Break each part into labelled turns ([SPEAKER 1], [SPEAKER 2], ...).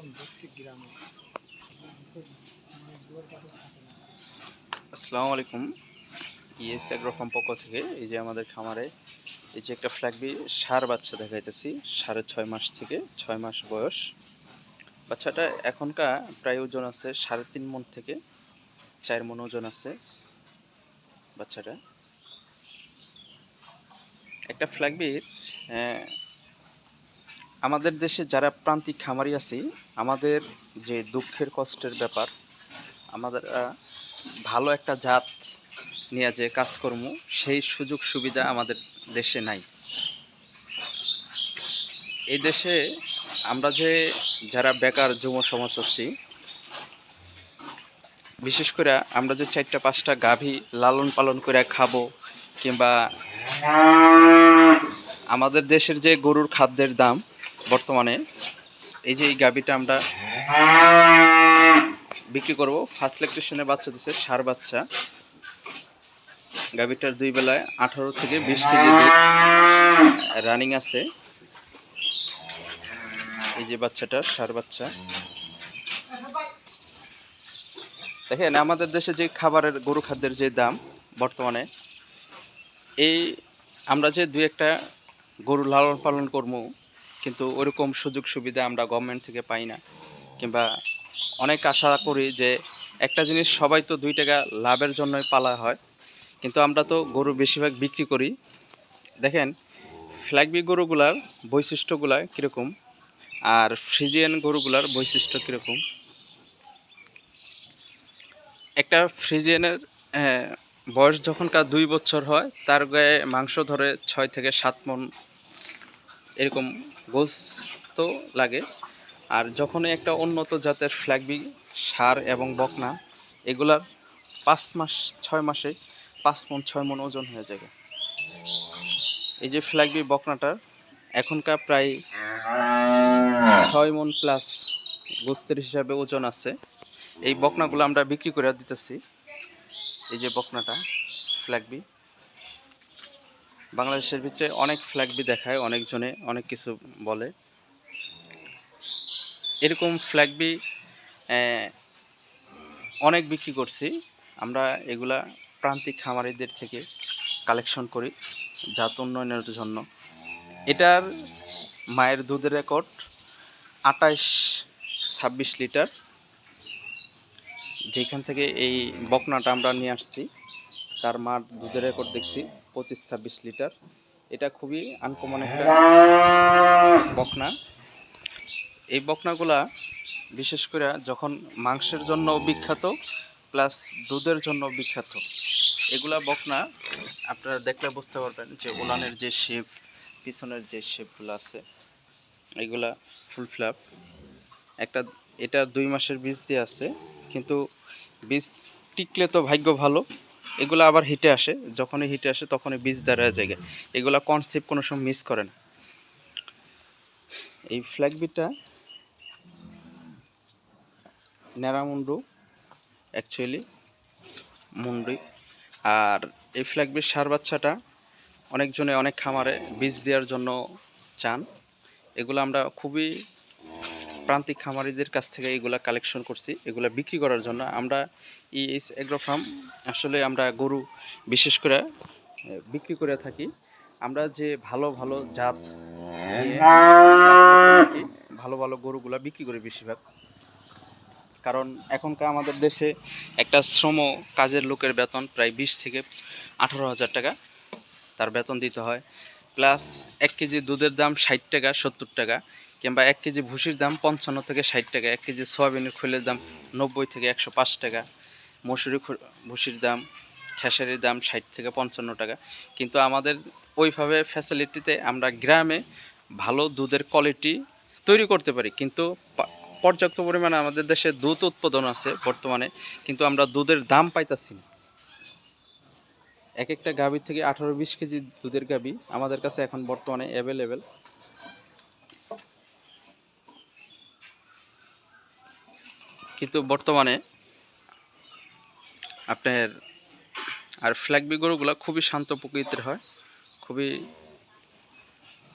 [SPEAKER 1] কম দেখছি গ্রামে।
[SPEAKER 2] আসসালামু আলাইকুম। ইএস ফার্ম পক্ষ থেকে এই যে আমাদের খামারে এই যে একটা ফ্ল্যাগবি সার বাচ্চা দেখাইতেছি সাড়ে ছয় মাস থেকে ছয় মাস বয়স। বাচ্চাটা এখনকার প্রায় ওজন আছে সাড়ে তিন মন থেকে চার মন ওজন আছে বাচ্চাটা। একটা ফ্ল্যাগবির আমাদের দেশে যারা প্রান্তিক খামারি আছি, আমাদের যে দুঃখের কষ্টের ব্যাপার, আমাদের ভালো একটা জাত নিয়ে যে কাজকর্ম, সেই সুযোগ সুবিধা আমাদের দেশে নাই। এই দেশে আমরা যে যারা বেকার যুব সমাজ আছি, বিশেষ করে আমরা যে চারটা পাঁচটা গাভী লালন পালন করে খাব, কিংবা আমাদের দেশের যে গরুর খাদ্যের দাম বর্তমানে এই যে এই গাভীটা আমরা বিক্রি করব ফার্স্ট ইলেকট্রিশিয়ানের বাচ্চা দিচ্ছে সার বাচ্চা। গাভীটার দুই বেলায় আঠারো থেকে বিশ কেজি রানিং আছে। এই যে বাচ্চাটা, সার বাচ্চা। দেখেন, আমাদের দেশে যে খাবারের, গরু খাদ্যের যে দাম বর্তমানে, এই আমরা যে দুই একটা গরু লালন পালন করব কিন্তু ওরকম সুযোগ সুবিধা আমরা গভর্নমেন্ট থেকে পাই না। কিংবা অনেক আশা করি যে একটা জিনিস সবাই তো দুই টাকা লাভের জন্যই পালা হয়, কিন্তু আমরা তো গরু বেশিরভাগ বিক্রি করি। দেখেন ফ্ল্যাগবি গরুগুলার বৈশিষ্ট্যগুলা কীরকম আর ফ্রিজিয়ান গরুগুলার বৈশিষ্ট্য কীরকম? একটা ফ্রিজিয়ানের বয়স যখনকার দুই বছর হয়, তার গায়ে মাংস ধরে ছয় থেকে সাত মন এরকম গোস্ত লাগে। আর যখনই একটা উন্নত জাতের ফ্ল্যাগবি সার এবং বকনা, এগুলার পাঁচ মাস, ছয় মাসে পাঁচ মন, ছয় মন ওজন হয়ে যাবে। এই যে ফ্ল্যাগবি বকনাটার এখনকার প্রায় ছয় মন প্লাস গোস্তের হিসাবে ওজন আছে। এই বকনাগুলো আমরা বিক্রি করে দিতেছি। এই যে বকনাটা ফ্ল্যাগবি বাংলাদেশের ভিতরে অনেক ফ্ল্যাগবি দেখায়, অনেকজনে অনেক কিছু বলে। এরকম ফ্ল্যাগবি অনেক বিক্রি করছি। আমরা এগুলা প্রান্তিক খামারিদের থেকে কালেকশন করি, জাত উন্নয়নের জন্য। এটার মায়ের দুধের রেকর্ড আটাইশ ছাব্বিশ লিটার। যেখান থেকে এই বকনাটা আমরা নিয়ে আসছি। তার মার দুধের রেকর্ড দেখছি, পঁচিশ, ছাব্বিশ লিটার। এটা খুবই আনকমন একটা বকনা। এই বকনাগুলা বিশেষ করে যখন মাংসের জন্য বিখ্যাত প্লাস দুধের জন্য বিখ্যাত, এগুলা বকনা আপনারা দেখলে বুঝতে পারবেন যে ওলানের যে শেপ পিছনের যে শেপগুলো আছে, এগুলা ফুল ফ্ল্যাপ একটা, এটা দুই মাসের বীজ দিয়ে আছে, কিন্তু বীজ টিকলে তো ভাগ্য ভালো। এগুলো আবার হিটে আসে, যখনই হিটে আসে তখনই বীজ দাঁড়ায় যায় এগুলা কনসেপ্ট কোনো সময় মিস করে না। এই ফ্ল্যাগবিটা ন্যাড়ামুন্ডু অ্যাকচুয়ালি মুন্ডি আর এই ফ্ল্যাগবির সার বাচ্চাটা অনেকজনে অনেক খামারে বীজ দেওয়ার জন্য চান। এগুলো আমরা খুবই প্রান্তিক খামারিদের কাছ থেকে এগুলা কালেকশন করছি, এগুলা বিক্রি করার জন্য। আমরা ইএস এগ্রো ফার্ম আসলে আমরা গরু বিশেষ করে বিক্রি করে থাকি। আমরা যে ভালো ভালো জাত ভালো ভালো গরুগুলা বিক্রি করি বেশিরভাগ। কারণ এখনকার আমাদের দেশে একটা শ্রম কাজের লোকের বেতন প্রায় বিশ থেকে আঠারো হাজার টাকা তার বেতন দিতে হয়। প্লাস এক কেজি দুধের দাম ষাট টাকা, সত্তর টাকা। কিংবা এক কেজি ভুসির দাম পঞ্চান্ন থেকে ষাট টাকা, এক কেজি সয়াবিনের খোলের দাম নব্বই থেকে একশো পাঁচ টাকা, মসুরি ভুসির দাম, খেসারির দাম ষাট থেকে পঞ্চান্ন টাকা। কিন্তু আমাদের ওইভাবে ফ্যাসিলিটিতে আমরা গ্রামে ভালো দুধের কোয়ালিটি তৈরি করতে পারি। কিন্তু পর্যাপ্ত পরিমাণে আমাদের দেশে দুধ উৎপাদন আছে বর্তমানে, কিন্তু আমরা দুধের দাম পাইতাছি না। এক একটা গাভী থেকে আঠারো বিশ কেজি দুধের গাভী আমাদের কাছে এখন বর্তমানে অ্যাভেলেবেল কিন্তু বর্তমানে আপনার আর ফ্ল্যাগবি গরুগুলো খুবই শান্ত প্রকৃতির হয়, খুবই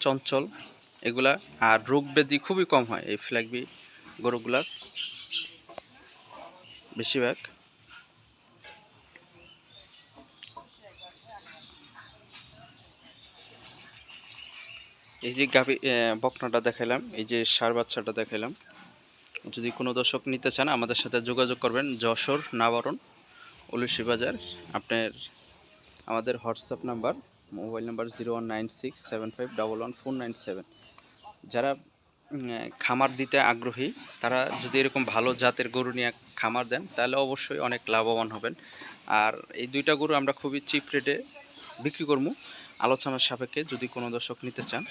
[SPEAKER 2] চঞ্চল এগুলা, আর রোগ ব্যাধি খুবই কম হয় এই ফ্ল্যাগবি গরুগুলার বেশিরভাগ। এই যে গাভি বকনাটা দেখাইলাম, এই যে সার বাচ্চাটা দেখাইলাম। যদি কোনো দর্শক নিতে চান, আমাদের সাথে যোগাযোগ করবেন। যশোর নাবারণ, উলুসি বাজার। আপনার আমাদের WhatsApp number, mobile number zero one nine six seven five double one four nine seven. যারা খামার দিতে আগ্রহী, তারা যদি এরকম ভালো জাতের গরু নিয়ে খামার দেন, তাহলে অবশ্যই অনেক লাভবান হবেন। আর এই দুইটা গরু আমরা খুবই চিপ রেটে বিক্রি করব। আলোচনার সাপেক্ষে যদি কোনো দর্শক নিতে চান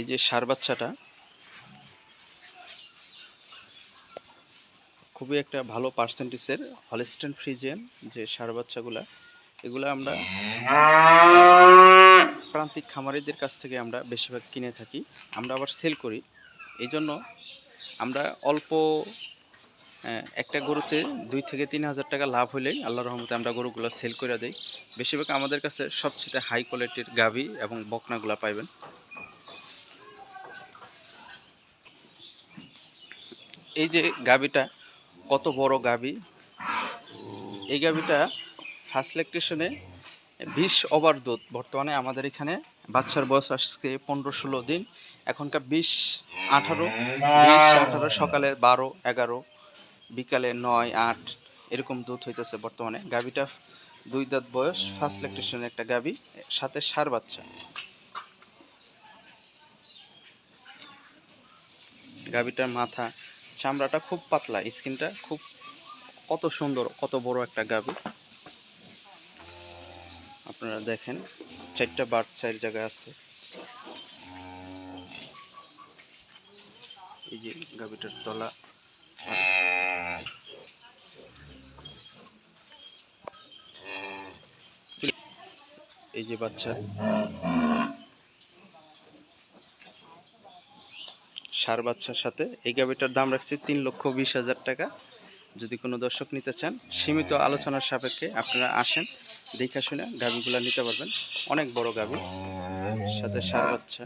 [SPEAKER 2] এই যে সার বাচ্চাটা, খুবই একটা ভালো পার্সেন্টেজের হলিস্টেন ফ্রিজিয়ান যে সার বাচ্চাগুলা, এগুলো আমরা প্রান্তিক খামারিদের কাছ থেকে আমরা বেশিরভাগ কিনে থাকি, আমরা আবার সেল করি। এই জন্য আমরা অল্প একটা গরুতে দুই থেকে তিন হাজার টাকা লাভ হলেই আল্লাহ রহমতে আমরা গরুগুলো সেল করে দিই। বেশিরভাগ আমাদের কাছে সবচেয়ে হাই কোয়ালিটির গাভী এবং বকনাগুলা পাইবেন। এই যে গাবিটা, কত বড় গাবি? এই গাবিটা ফার্স্ট ল্যাকটেশনে বিশ ওভার দুধ। বর্তমানে আমাদের এখানে বাচ্চার বয়স আজকে পনেরো ষোলো দিন। এখনকার বিশ আঠারো বিশ আঠারো সকালে বারো, এগারো, বিকালে নয়, আট, এরকম দুধ হইতেছে বর্তমানে। গাবিটা দুই দাঁত বয়স ফার্স্ট ল্যাকটেশনের একটা গাবি, সাথে সার বাচ্চা। গাবিটার মাথা চামড়াটা খুব পাতলা, স্কিনটা খুব কত সুন্দর, কত বড় একটা গাবি আপনারা দেখেন, চারটা বার্ড চার জায়গায় আছে। এই যে গাভীটার তলা। এই যে বাচ্চা। সার বাচ্চার সাথে। এই গাবিটার দাম রাখছি তিন লক্ষ বিশ হাজার টাকা। যদি কোনো দর্শক নিতে চান, সীমিত আলোচনার সাপেক্ষে আপনারা আসেন, দেখা শুনে গাবিগুলো নিতে পারবেন। অনেক বড় গাবি সাথে সার বাচ্চা।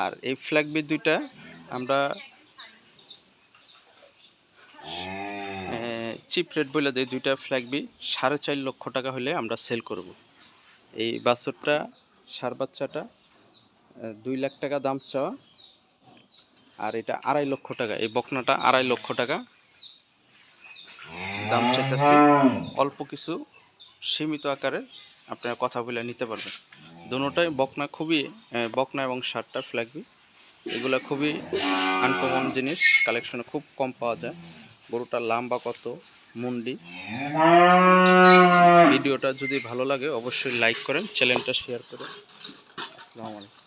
[SPEAKER 2] আর এই ফ্ল্যাগ বি দুইটা আমরা চিপ রেট বলে দিই, দুইটা ফ্ল্যাগ বি, সাড়ে চার লক্ষ টাকা হলে আমরা সেল করব। এই বাছরটা সার বাচ্চাটা দুই লাখ টাকা দাম চাওয়া, আর এটা আড়াই লক্ষ টাকা, এই বকনাটা আড়াই লক্ষ টাকা। দাম চাইতেছি অল্প কিছু, সীমিত আকারে আপনারা কথা বলে নিতে পারবেন। দুটোটাই বকনা খুবই বকনা এবং সারটা ফ্ল্যাগবি এগুলো খুবই আনকমন জিনিস কালেকশনে খুব কম পাওয়া যায়। গরুটার লাম্বা কত? মুন্ডি। ভিডিওটা যদি ভালো লাগে অবশ্যই লাইক করেন চ্যানেলটা শেয়ার করেন। আসসালামু আলাইকুম।